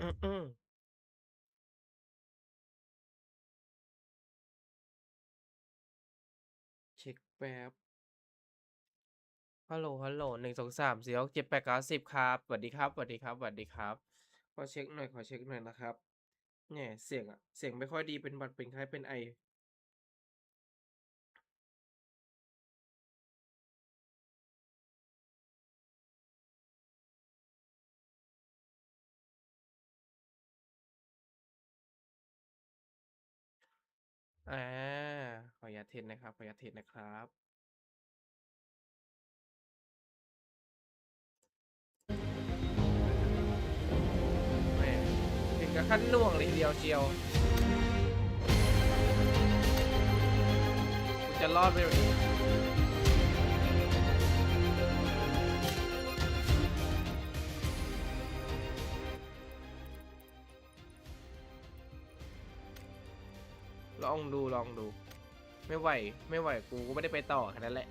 อือืมเช็คแป๊บ ฮัลโหล ฮัลโหลหนึ่งสองสามสี่หกเจ็ดแปดเก้าสิบครับ สวัสดีครับ สวัสดีครับ สวัสดีครับ ขอเช็คหน่อย ขอเช็คหน่อยนะครับ แหม เสียงอะ เสียงไม่ค่อยดี เป็นหวัด เป็นไข้ เป็นไอ อา ขออนุญาตเทสนะครับ ขออนุญาตเทสนะครับ แหมถึงกับขั้นล่วงเลยทีเดียวเชียวกูจะรอดไหมวันนี้ ลองดูลองดู ไม่ไหวไม่ไหวกูก็ไม่ได้ไปต่อแค่นั้นแหละ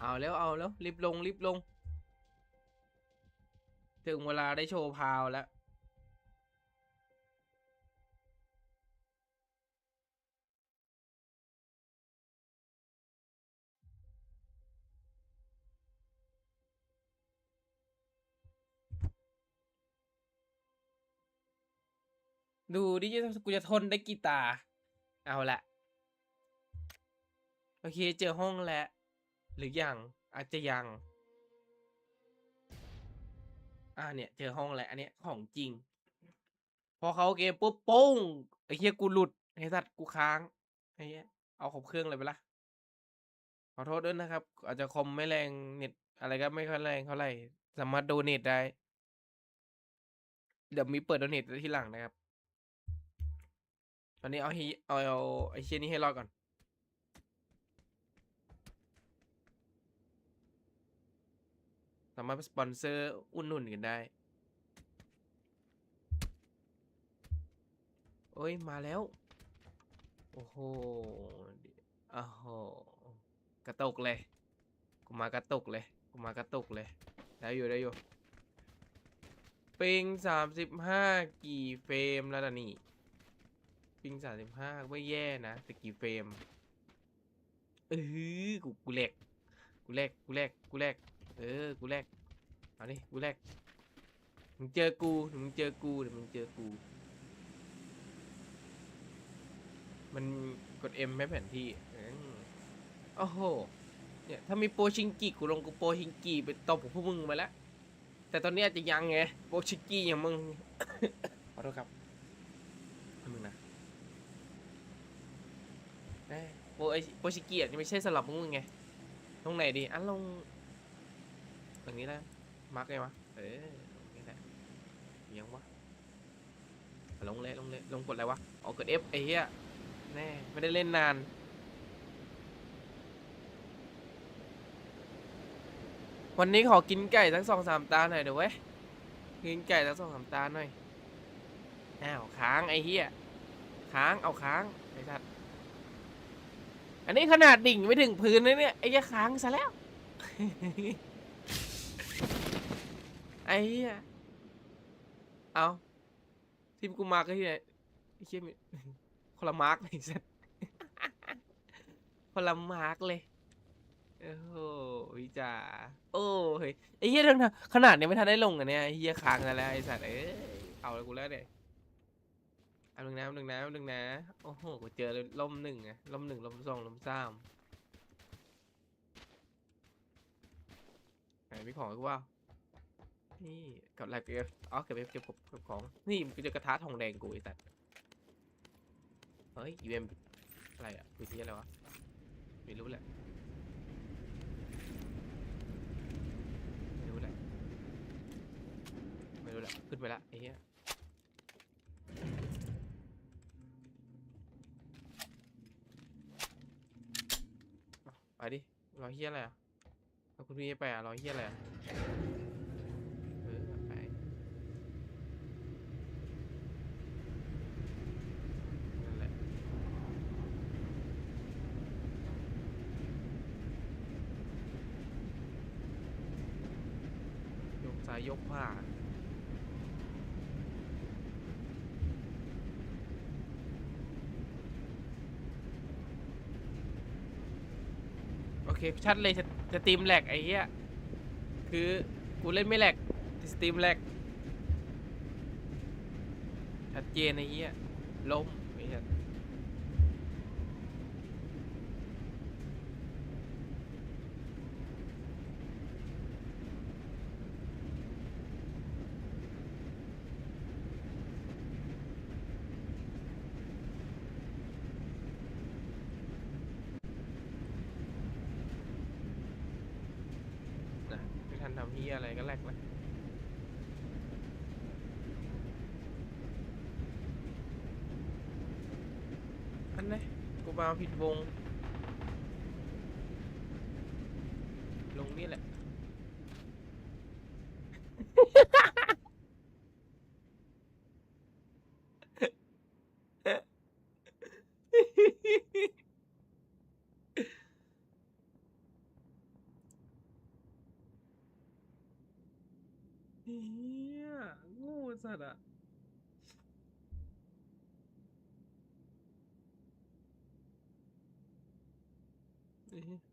เอาแล้วเอาแล้วรีบลงรีบลง ถึงเวลาได้โชว์พาวแล้ว ดูดิจะกูจะทนได้กี่ตา เอาละโอเคเจอห้องแล้ว หรือยัง อาจจะยัง อ่าเนี่ย เจอห้องแล้ว อันเนี้ยของจริง พอเขาเกมปุ๊บโป้งไอ้เหี้ยกูหลุดไอ้สัตว์กูค้างไอ้เหี้ยเอาครบเครื่องเลยไปละขอโทษด้วยนะครับ อาจจะคอมไม่แรงเน็ตอะไรก็ไม่ค่อยแรงเท่าไหร่สามารถโดเนทได้ เดี๋ยวมีเปิดโดเนทที่หลังนะครับ ตอนนี้เอาให้เอาเอาไอเชียนี้ให้รอดก่อน สามารถสปอนเซอร์อุ่นหนุนกันได้ โอ้ย มาแล้ว โอ้โหอ้โหกระตกเลย กูมากระตกเลย กูมากระตกเลย ได้อยู่ได้อยู่ปิงสามสิบห้ากี่เฟรมแล้วล่ะนี่ ปิงสามสิบห้าไม่แย่นะแต่กี่เฟรมเออกูกูแหลกกูแหลกกูแหลกกูแหลกเออกูแหลกเอาดิกูแหลกมึงเจอกูมึงเจอกูเดี๋ยวมึงเจอกู มันกด M ไม่แผนที่อืมโอ้โหเนี่ยถ้ามีโปรชิงกิกูลงกูโปรชิงกิไปตบพวกมึงมาแล้วแต่ตอนนี้อาจจะยังไงโปรชิงกิอย่างมึงขอโทษครับให้มึงนะเอ้ยโปร ไอโปรชิกิอาจจะไม่ใช่สำหรับพวกมึงไงตรงไหนดีอะลงตรงนี้แล้วมาร์กไงวะเออตรงนี้แหละยังวะลงเลยลงเลยลงกดอะไรวะอ๋อกด F ไอ้เหี้ยแน่ไม่ได้เล่นนานวันนี้ขอกินไก่สักสองสามตาหน่อยเดี๋ยวเว้ยกินไก่สักสองสามตาหน่อยอ้าวค้างไอ้เหี้ยค้างเอาค้างไอ้สัตว์ อันนี้ขนาดดิ่งไม่ถึงพื้นเลยเนี่ยไอ้เหี้ยค้างซะแล้ว ไอ้เหี้ยเอาทีมกูมาก็ที่ไหนไอ้เหี้ยมีคนละมาร์กเลยสัตว์คนละมาร์กเลย โอ้โหวิจาโอ้เฮ้ยไอ้เหี้ยทั้งขนาดเนี้ยไม่ทันได้ลงอะเนี่ยไอ้เหี้ยค้างกันแล้วไอ้สัตว์เอ้ยเอาแล้วกูแล้วเนี่ย หนึ่งนะหนึ่งนะหนึ่งนะ โอ้โหกูเจอเลยล่มหนึ่งอะล่มหนึ่งล่มสองล่มสามไหนมีของอีกว่า นี่กับอะไรเก็บอ๋อเก็บเก็บเก็บของ นี่มันเจอกระทะทองแดงกูไอ้สัตว์เฮ้ย UM อะไรอะคือที่อะไรวะ ไม่รู้แหละไม่รู้แหละไม่รู้แหละขึ้นไปละไอ้เหี้ย ไปดิรอเฮียอะไรอะเอาคุณพี่ไปอะรอเฮียอะไรอะยกซ้ายยกขวา เคชัดเลยสสตรีมแหลกไอ้เหี้ยคือกูเล่นไม่แหลกสตรีมแหลกชัดเจนไอ้เหี้ยล้มไอ้เหี้ยนะไม่ทันทำเหี้ ยอะไรก็แลกเลยอันนี้กูมาผิดวง ลงนี่แหละ เฮียงูสัตว์อะเอ๊ะ